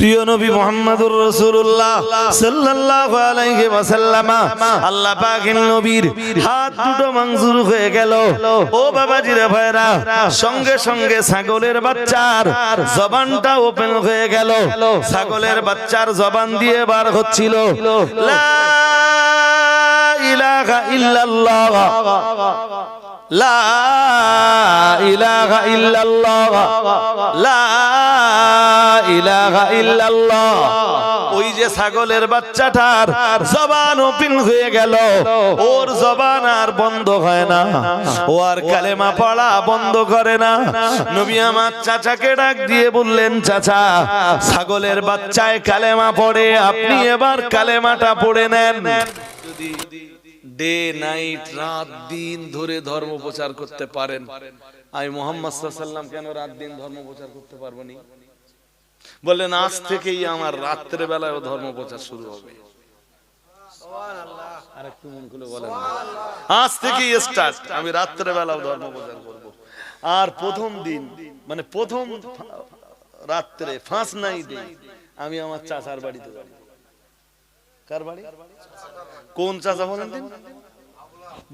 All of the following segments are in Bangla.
প্রিয় নবী মোহাম্মদুর রাসূলুল্লাহ সাল্লাল্লাহু আলাইহি ওয়াসাল্লাম, আল্লাহ পাকের নবীর হাত দুটো মঞ্জুর হয়ে গেল। ও বাবাজিরা ভাইরা সঙ্গে সঙ্গে ছাগলের বাচ্চার জবানটা ওপেন হয়ে গেল। ছাগলের বাচ্চার জবান দিয়ে বার হচ্ছিল। লা ইলাহা ইল্লাল্লাহ। লা ইলাহা ইল্লাল্লাহ। লা ইলাহা ইল্লাল্লাহ। ওই যে ছাগলের বাচ্চাটার জবান ওপেন হয়ে গেল। ওর জবান আর বন্ধ হয় না। ও আর কালেমা পড়া বন্ধ করে না। নবী আমার চাচাকে ডাক দিয়ে বললেন, চাচা, ছাগলের বাচ্চায় কালেমা পড়ে, আপনি এবার কালেমাটা পড়ে নেন। যদি ডে নাইট রাত দিন ধরে ধর্ম প্রচার করতে পারেন। আমি মোহাম্মদ সাল্লাম কেন রাত দিন ধর্ম প্রচার করতে পারব নি? বললেন আজ থেকেই আমার রাত্রে বেলায় ধর্ম প্রচার শুরু হবে। আজ থেকেই স্টার্ট আমি রাত্রে বেলাও ধর্ম প্রচার করব। আর প্রথম দিন মানে প্রথম রাত্রে ফাঁস নাই দিন আমি আমার চাচার বাড়িতে যাব। কোন চাচা বলেন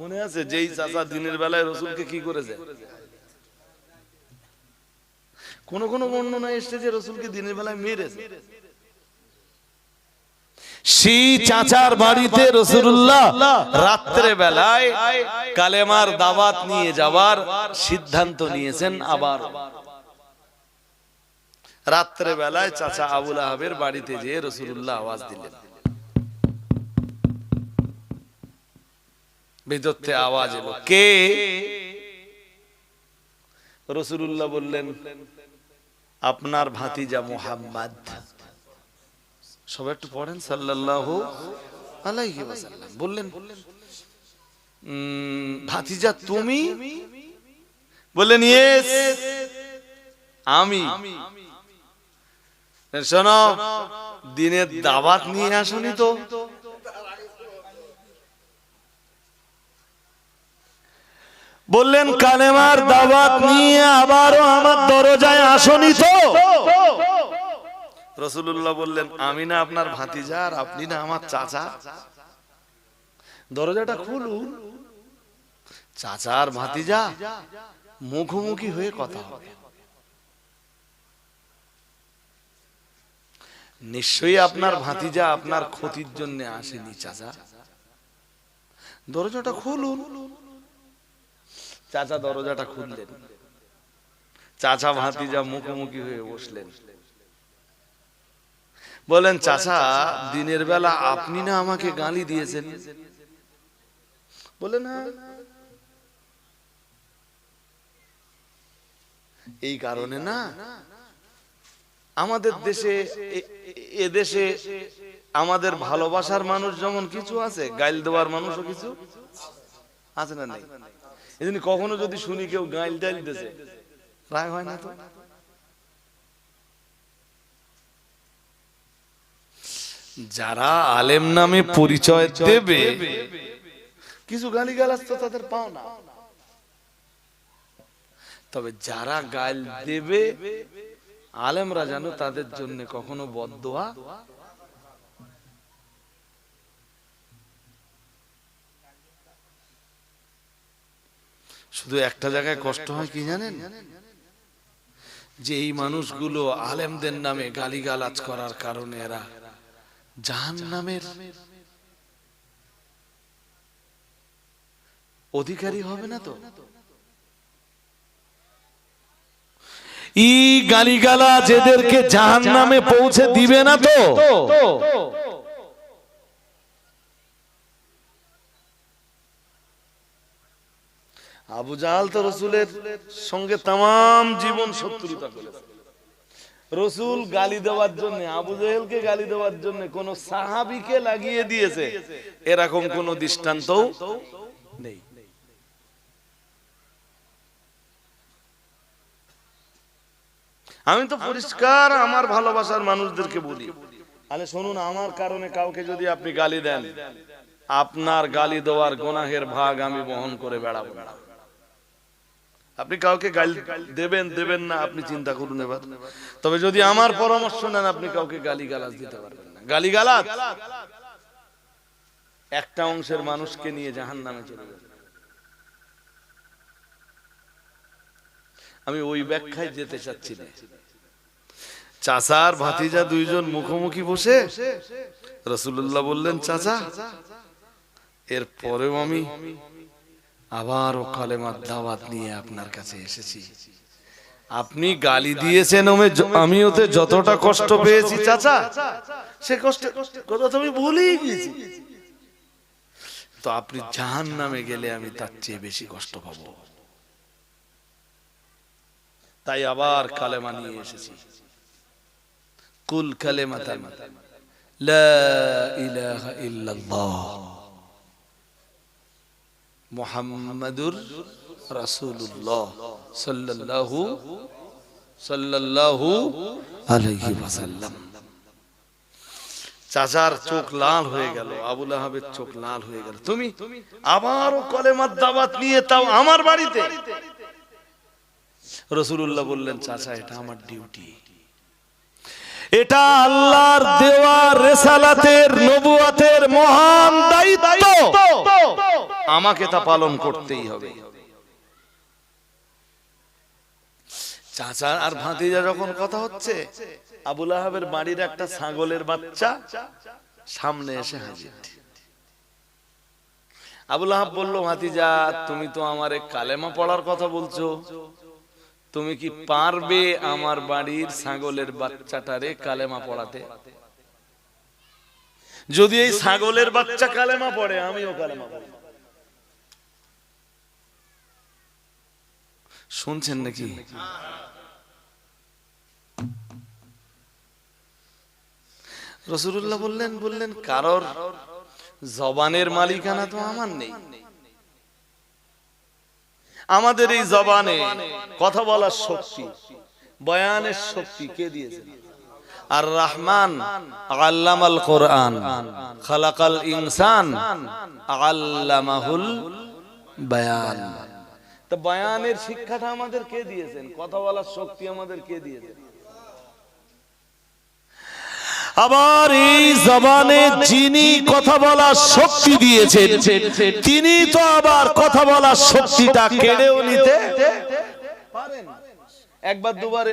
মনে আছে যেই চাচা দিনের বেলায় রসুলকে কি করেছে? কোন কোন বর্ণনা এসছে যে রসুলকে দিনের বেলায় মেরেছে। সেই চাচার বাড়িতে রসুল্লাহ রাত্রে বেলায় কালেমার দাওয়াত নিয়ে যাওয়ার সিদ্ধান্ত নিয়েছেন আবার। রাত্রে বেলায় চাচা আবুল আহাবের বাড়িতে যেয়ে রসুল্লাহ আওয়াজ দিলেন। ভিতর থেকে আওয়াজ এলো। কে? রসুল্লাহ বললেন আপনার ভাতিজা মোহাম্মদ। সবাই একটু পড়েন আলাইহি বললেন ভাতিজা তুমি? বললেন ইয়েস আমি। শোনো দিনের দাওয়াত নিয়ে আসনি তো। বললেন, কালেমার দাওয়াত নিয়ে আবারও আমার দরজায় আসনি তো। রসুল্লাহ বললেন, আমি না আপনার ভাতিজা আর আপনি না আমার চাচা। দরজাটা খুলুন। চাচা আর ভাতিজা মুখোমুখি হয়ে কথা হবে। নিশ্চয়ই আপনার ভাতিজা আপনার ক্ষতির জন্য আসেনি, চাচা। দরজাটা খুলুন। চাচা দরজাটা খুললেন। চাচা ভাতিজা মুখোমুখি হয়ে বসলেন। বলেন চাচা, দিনের বেলা আপনি না আমাকে গালি দিয়েছেন? বলেন হ্যাঁ। এই কারণে না, আমাদের দেশে এ দেশে আমাদের ভালোবাসার মানুষ যেমন কিছু আছে, গাইল দেওয়ার মানুষও কিছু আছে না নেই? এই কখনো যদি শুনি কেউ গাইল টাইল দিতেছে রাগ হয় না তো? যারা আলেম নামে পরিচয় দেবে কিছু গালি গালাজ তো তাদের পাও না। তবে যারা গাইল দেবে আলেমরা জানো তাদের জন্য কখনো বদদোয়া শুধু একটা জায়গায় কষ্ট হয় কি জানেন? যে এই মানুষগুলো আলেমদের নামে গালিগালাজ করার কারণে এরা জাহান নামের অধিকারী হবে না তো? ই গালিগালা যেদেরকে জাহান নামে পৌঁছে দিবে না তো? আবু জাহাল তো রসুলের সঙ্গে তাম জীবন শত্রুতা করেছে। রসুল গালি দেওয়ার জন্য, আবু জাহেলকে গালি দেওয়ার জন্য কোন সাহাবিকে লাগিয়ে দিয়েছে। এরকম কোন দৃষ্টান্ত নেই। আমি তো পরিষ্কার আমার ভালোবাসার মানুষদেরকে বলি। আরে শুনুন, আমার কারণে কাউকে যদি আপনি গালি দেন, আপনার গালি দেওয়ার গোনাহের ভাগ আমি বহন করে বেড়াবো না। আপনি কাউকে গালি দেবেন দেবেন না, আপনি চিন্তা করুন এবার। তবে যদি আমার পরামর্শ নেন, আপনি কাউকে গালি গালাজ দিতে পারবেন না। গালি গালাজ একটা অংশের মানুষকে নিয়ে জাহান নামে চলে যাবে আমি ওই ব্যাখ্যায় যেতে চাচ্ছি না। চাচার ভাতিজা দুইজন মুখোমুখি বসে রসুল্লাহ বললেন, চাচা এর পরেও আমি আবার ও কালেমার দাওয়াত নিয়ে আপনার কাছে এসেছি। আপনি গালি দিয়েছেন, আমি ওতে যতটা কষ্ট পেয়েছি, চাচা, সে কষ্ট কথা তো আমি গেছি তো আপনি জাহান নামে গেলে আমি তার চেয়ে বেশি কষ্ট পাবো। তাই আবার কালেমা নিয়ে এসেছি। কুল কালেমাতান, লা ইলাহা ইল্লাল্লাহ। মুহাম্মাদুর রাসূলুল্লাহ সাল্লাল্লাহু সাল্লাল্লাহু আলাইহি ওয়াসাল্লাম। চাচার চোখ লাল হয়ে গেল, আবুল আহাবের চোখ লাল হয়ে গেল। তুমি আবারও কলেমার দাওয়াত নিয়ে তাও আমার বাড়িতে? রসুল্লাহ বললেন, চাচা, এটা আমার ডিউটি। এটা আল্লাহর দেওয়া রেসালাতের নবুয়াতের মহান দায়িত্ব। আমাকে তা পালন করতেই হবে। চাচা আর ভাতিজা যখন কথা হচ্ছে, আবুল আহাবের বাড়ির একটা ছাগলের বাচ্চা সামনে এসে হাজির। আবুল আহাব বলল, ভাতিজা, তুমি তো আমারে কালেমা পড়ার কথা বলছো। তুমি কি পারবে আমার বাড়ির ছাগলের বাচ্চাটারে কালেমা পড়াতে? যদি এই ছাগলের বাচ্চা কালেমা পড়ে, আমিও কালেমা পড়ি শুনছেন নাকি? রসুল্লাহ বললেন বললেন কারোর জবানের মালিকানা তো আমার নেই। আমাদের এই জবানে কথা বলার শক্তি বয়ানের শক্তি কে দিয়েছে? আর রহমান আল্লামাল কোরআন খালাকাল ইনসান আল্লামাহুল বয়ান। তো বয়ানের শিক্ষাটা আমাদের কে দিয়েছেন? কথা বলার শক্তি আমাদের কে দিয়েছেন? আবার এই জবানে যিনি কথা বলার শক্তি দিয়েছেন তিনি তো আবার কথা বলার শক্তিটা কেড়েও নিতে পারেন। একবার দুবার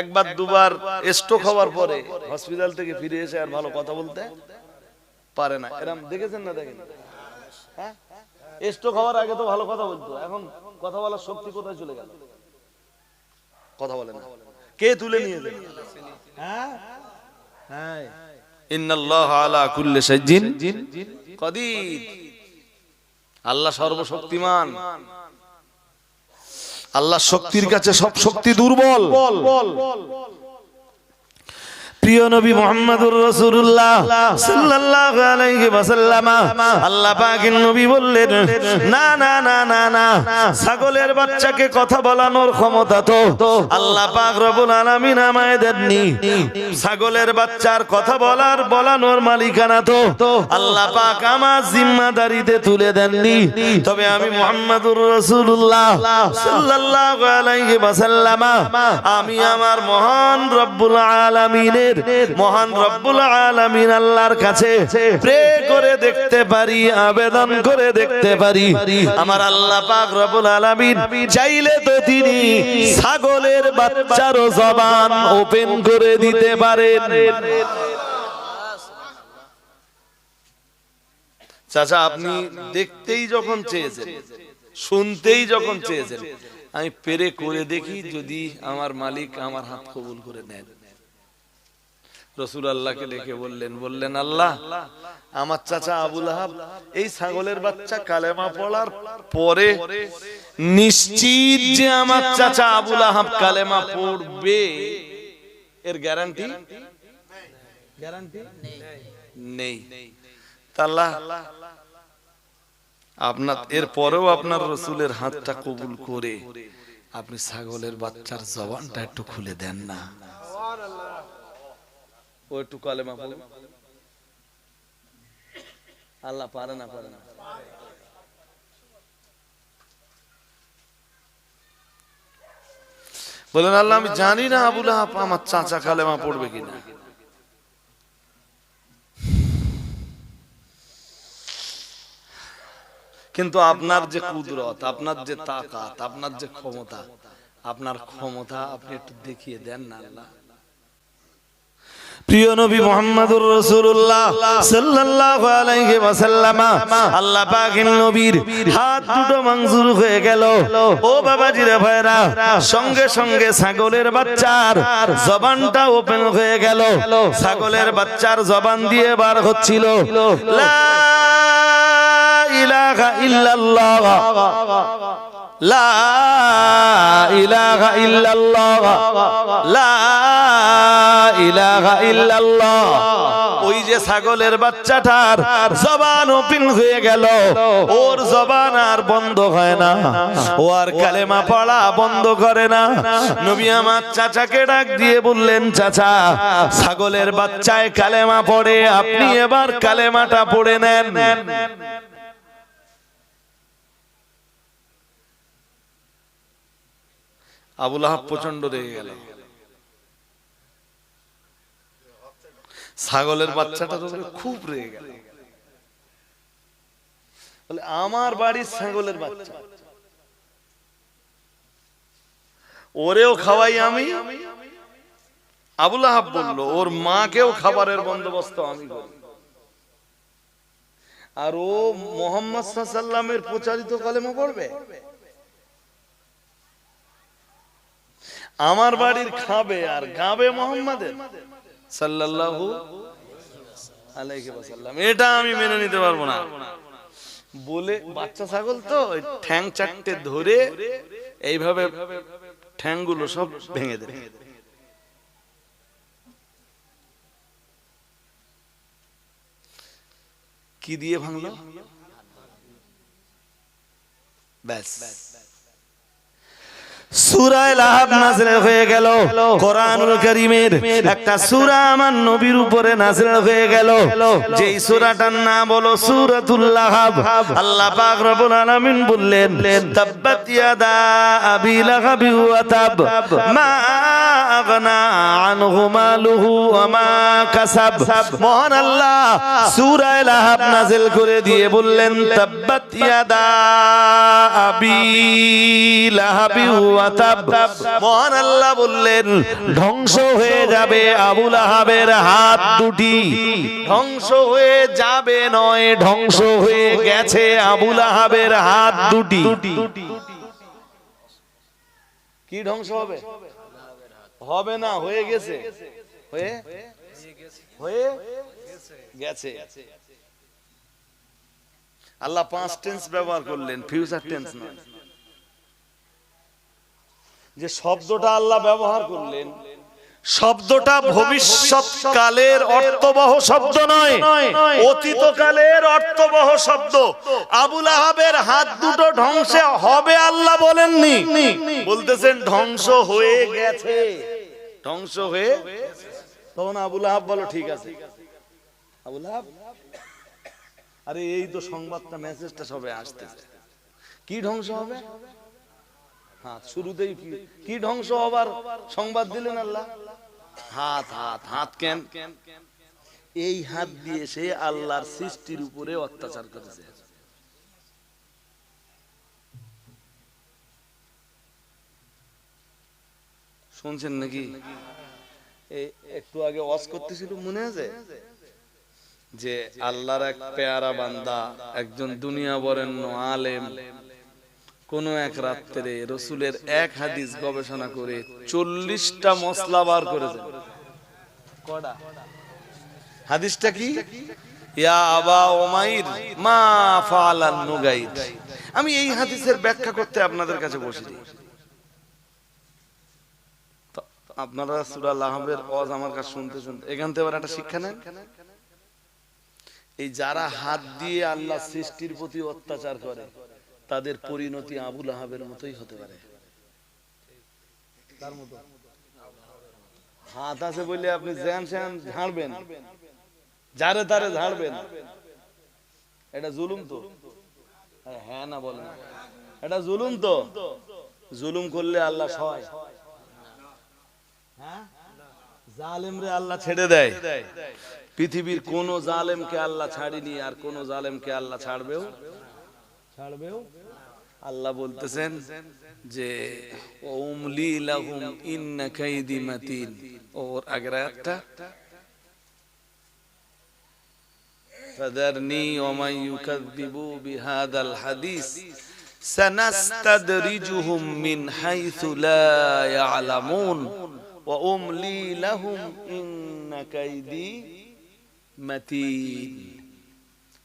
একবার দুবার স্ট্রোক হওয়ার পরে হসপিটাল থেকে ফিরে এসে আর ভালো কথা বলতে পারে না। এরকম দেখেছেন না দেখেন? হ্যাঁ? স্ট্রোক হওয়ার আগে তো ভালো কথা বলতো এখন কথা বলার শক্তি কোথায় চলে গেল? কথা বলে না। কে তুলে নিয়ে যায়? হ্যাঁ? ইন্নাল্লাহ আলা কুল্লি শাইইন কদির। আল্লাহ সর্বশক্তিমান। আল্লাহ শক্তির কাছে সব শক্তি দুর্বল। প্রিয় নবী মুহাম্মদুর রাসূলুল্লাহ সাল্লাল্লাহু আলাইহি আল্লাহ পাকের নবী বললেন, না না না না না, ছাগলের বাচ্চাকে কথা বলানোর ক্ষমতা তো আল্লাহ পাক রব্বুল আলামিন আমায় দেননি। ছাগলের বাচ্চার কথা বলার, বলানোর মালিকানা তো আল্লাহ পাক আমার জিম্মাদারিতে তুলে দেননি। তবে আমি মুহাম্মদুর রাসূলুল্লাহ সাল্লাল্লাহু আলাইহি ওয়াসাল্লাম, আমি আমার মহান রব্বুল আলামিনের মহান রব্বুল আলামিন আল্লাহর কাছে প্রে করে দেখতে পারি, আবেদন করে দেখতে পারি। আমার আল্লাহ পাক রব্বুল আলামিন চাইলে তো তিনি ছাগলের বাচ্চারও জবান ওপেন করে দিতে পারেন। চাচা, আপনি দেখতেই যখন চেয়েছেন, শুনতেই যখন চেয়েছেন, আমি পেরে করে দেখি যদি আমার মালিক আমার হাত কবুল করে নেন। রসুল আল্লাহকে ডেকে বললেন বললেন, আল্লাহ, আমার চাচা আবুল আহাব, এই ছাগলের বাচ্চা কালেমা পড়ার পরে নিশ্চিত যে আমার চাচা আবুল আহাব কালেমা পড়বে। এর গ্যারান্টি? গ্যারান্টি নেই আপনার, এর পরেও আপনার রসুলের হাতটা কবুল করে আপনি ছাগলের বাচ্চার জবানটা একটু খুলে দেন না। ও একটু কালেমা পড়ে আল্লাহ পারে না পারে না। বলেন, আল্লাহ, আমি জানি না আবুল আহাব আমার চাচা কালেমা পড়বে কিনা। কিন্তু আপনার যে কুদরত, আপনার যে তাকাত, আপনার যে ক্ষমতা, আপনার ক্ষমতা আপনি একটু দেখিয়ে দেন না, আল্লাহ। প্রিয় নবী মোহাম্মদুর রাসূলুল্লাহ সাল্লাল্লাহু আলাইহি ওয়াসাল্লাম, আল্লাহ পাকের নবীর হাত দুটো মঞ্জুর হয়ে গেল। ও বাবাজিরা ভাইরা সঙ্গে সঙ্গে ছাগলের বাচ্চার জবানটা ওপেন হয়ে গেল। ছাগলের বাচ্চার জবান দিয়ে বার হচ্ছিল। লা ইলাহা ইল্লাল্লাহ। লা ইলাহা ইল্লাল্লাহ। লা ইলাহা ইল্লাল্লাহ। ওই যে ছাগলের বাচ্চাটার জবান ওপেন হয়ে গেল। ওর জবান আর বন্ধ হয় না। ও আর কালেমা পড়া বন্ধ করে না। নবী আমার চাচাকে ডাক দিয়ে বললেন, চাচা, ছাগলের বাচ্চায় কালেমা পড়ে, আপনি এবার কালেমাটা পড়ে নেন। আবুল আহাব প্রচণ্ড রেগে গেল। ছাগলের বাচ্চাটার উপরে খুব রেগে গেল। বলে, আমার বাড়ির ছাগলের বাচ্চা। ওরেও খাওয়াই আমি। আবুল আহাব বলল, ওর মাকেও খাবারের বন্দোবস্ত আমি আর ও মোহাম্মদ সাল্লামের প্রচারিত কলেমা পড়বে? আমার বাড়ির খাবে আর গাবে মোহাম্মদের। সাল্লাল্লাহু আলাইহি ওয়াসাল্লাম। এটা আমি মেনে নিতে পারব না। বলে বাচ্চা ছাগল তো ঠ্যাং চারটে ধরে এইভাবে ঠ্যাংগুলো সব ভেঙে দেবে কি দিয়ে ভাঙলো? ব্যাস। সূরায়ে লাহাব নাযিল হয়ে গেল। কোরআনুল কারীমের একটা সূরা আমার নবীর উপরে নাযিল হয়ে গেল। যেই সূরাটার নাম হলো সূরাতুল লাহাব। আল্লাহ পাক রব্বুল আলামিন বললেন তাব্বাত ইয়াদা আবি লাহাব ওয়া তাব। মা আগনা আনহু মালুহু ওয়া মা কাসাব। মহান আল্লাহ সূরায়ে লাহাব নাযিল করে দিয়ে বললেন তাব্বাত ইয়াদা আবি লাহাব মহান আল্লাহ বললেন, ধ্বংস হয়ে যাবে আবুল আহাবের হাত দুটি। ধ্বংস হয়ে যাবে নয়, ধ্বংস হয়ে গেছে আবুল আহাবের হাত দুটি। কি ধ্বংস হবে? হবে না, হয়ে গেছে। হয়ে? হয়ে গেছে। আল্লাহ পাঁচ টেন্স ব্যবহার করলেন ফিউচার টেন্স নয়। যে শব্দটা আল্লাহ ব্যবহার করলেন শব্দটা ভবিষ্যৎ কালের অর্থবহ শব্দ নয় অতীতকালের অর্থবহ শব্দ। আবুল আহাবের হাত দুটো ধ্বংসে হবে আল্লাহ বলেননি। বলতেছেন ধ্বংস হয়ে গেছে। ধ্বংস হয়ে তখন আবুল আহাব বলো ঠিক আছে। আবুল আহাব আরে এই তো সংবাদটা মেসেজটা সবে আসতেছে। কি ধ্বংস হবে? শুরুতেই কি- কি ধ্বংস হবার সংবাদ দিলেন আল্লাহ? হাত হাত হাত কেন? এই হাত দিয়ে সে আল্লাহর সৃষ্টির উপরে অত্যাচার করেছে। শুনছেন নাকি? একটু আগে ওয়াজ করতেছিল, মনে আছে? যে আল্লাহর এক পেয়ারা বান্দা, একজন দুনিয়া বরেণ্য আলেম কোন এক রাত্রে রসুলের এক হাদিস গবেষণা করে চল্লিশটা মশলা বার করেছেন। কটা হাদিসটা কি? ইয়া আবা ওমাইর মা ফালান নুগাইর। আমি এই হাদিসের ব্যাখ্যা করতে আপনাদের কাছে বসেছি আপনারা সূরা লাহাবের ওয়াজ আমার কাছে শুনতে শুনতে এখান থেকে একটা শিক্ষা নেন। এই যারা হাত দিয়ে আল্লাহ সৃষ্টির প্রতি অত্যাচার করে তাদের পরিণতি আবুল আহাবের মতোই হতে পারে। হাত আছে বলে আপনি জ্যান স্যান ঝাড়বেন। যারে তারে ঝাড়বেন। এটা জুলুম তো। হ্যাঁ না বলেন এটা জুলুম তো। জুলুম করলে আল্লাহ হ্যাঁ? জালেমরে আল্লাহ ছেড়ে দেয়। পৃথিবীর কোন জালেমকে আল্লাহ ছাড়িনি আর কোন জালেমকে আল্লাহ ছাড়বেও আল্লাহ বলতেছেন যে ওমলি লাহুম ইন্না কাইদি মাতিন। ওর আগের একটা ফাদারনি ওয়া মান ইউকাযযিবু বিহাদাল হাদিস। সানাস্তাদরিজুহুম মিন হাইসু উমলি লাহুম ইন্না কাইদি মাতিন।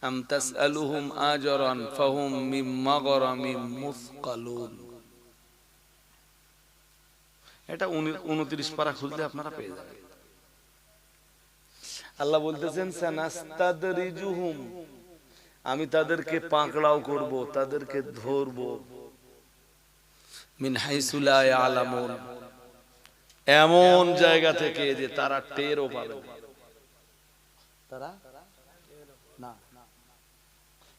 আম তাসআলুহুম আজরান ফাহুম মিন মুসকালুন এটা 29 পারা আপনারা পেয়ে যাবেন। আল্লাহ বলতেছেন, সানাস্তাদরিজুহুম, আমি তাদেরকে পাকড়াও করব, তাদেরকে ধরব। মিন হাইসু লা ইয়ালামুন। এমন জায়গা থেকে যে তারা টেরও পাবে তারা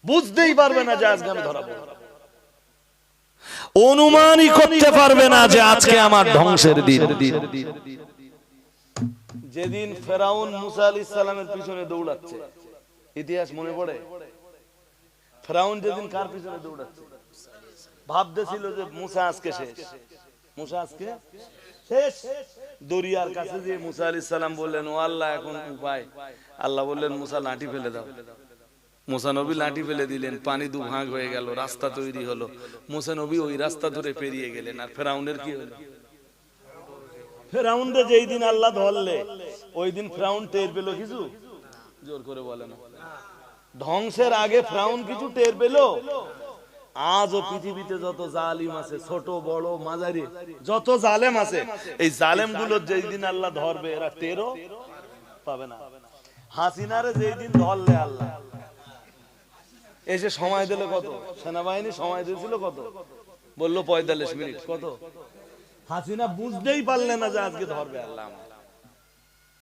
বুঝতেই পারবে না যে আজকে আমি ধরাবো অনুমানই করতে পারবে না যে আজকে আমার ধ্বংসের দিন। যেদিন ফেরাউন মুসা আলী সালামের পিছনে দৌড়াচ্ছে ইতিহাস মনে পড়ে? ফেরাউন যেদিন কার পিছনে দৌড়াচ্ছে? ভাবতেছিল যে মুসা আজকে শেষ। মুসা আজকে শেষ। দরিয়ার কাছে যে মুসা আলী সালাম বললেন ও আল্লাহ এখন উপায়। আল্লাহ বললেন মুসা লাঠি ফেলে দাও। মুসা নবী লাঠি ফেলে দিলেন পানি দু ভাগ হয়ে গেল রাস্তা তৈরি হলো। মুসা নবী ওই রাস্তা ধরে পেরিয়ে গেলেন আর ফেরাউনের কি হলো? ফেরাউনরে যেই দিন আল্লাহ ধরলে ওই দিন ফেরাউন টের পেল কিছু? জোর করে বলে না। ধ্বংসের আগে ফেরাউন কিছু টের পেল? আজও পৃথিবীতে যত জালিম আছে ছোট বড় মাঝারি যত জালেম আছে এই জালেমগুলো যেই দিন আল্লাহ ধরবে এরা টেরও পাবে না। হাসিনারে যেই দিন ধরলে আল্লাহ এসে সময় দিলে কত? সেনাবাহিনী সময় দিয়েছিল কত? বলল পঁয়তাল্লিশ মিনিট। কত? হাসিনা বুঝতেই পারলে না যে আজকে ধরবে আল্লাহ।